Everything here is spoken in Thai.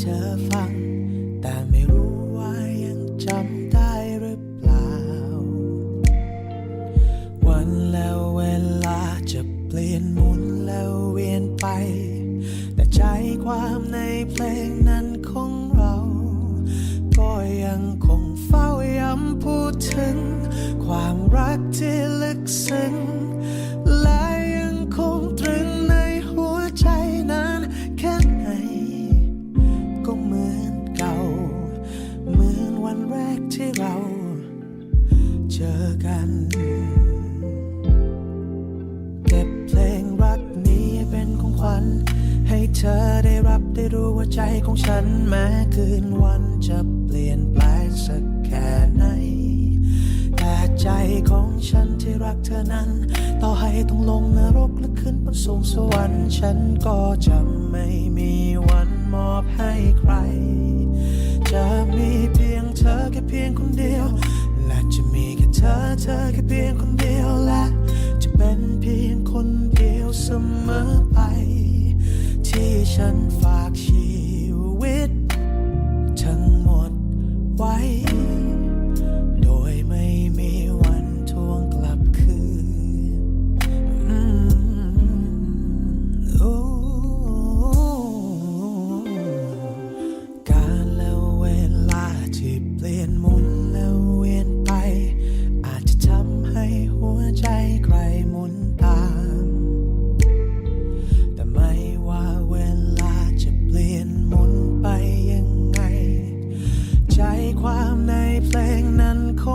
เธอฟัง แต่ไม่รู้ว่ายังจำได้หรือเปล่า วันแล้วเวลาจะเปลี่ยนมุนแล้วเวียนไป แต่ใจความในเพลงนั้นของเรา ก็ยังคงเฝ้าย้ำพูดถึง ความรักที่ลึกซึ้ง อกัน เก็บเพลงรักนี้เป็นของขวัญ ให้เธอได้รับได้รู้ว่าใจของฉันแม้คืนวันจะเปลี่ยนแปลงสักแค่ไหน แต่ใจของฉันที่รักเธอนั้น ต่อให้ต้องลงนรกหรือขึ้นบนสวงสวรรค์ฉันก็จะไม่มีวันมอบให้ใคร จะมีเพียงเธอแค่เพียงคนเดียว และจะมี เธอแค่เพียงคนเดียวและ จะเป็นเพียงคนเดียวเสมอไป ที่ฉันฝากชี เพลงนั้นค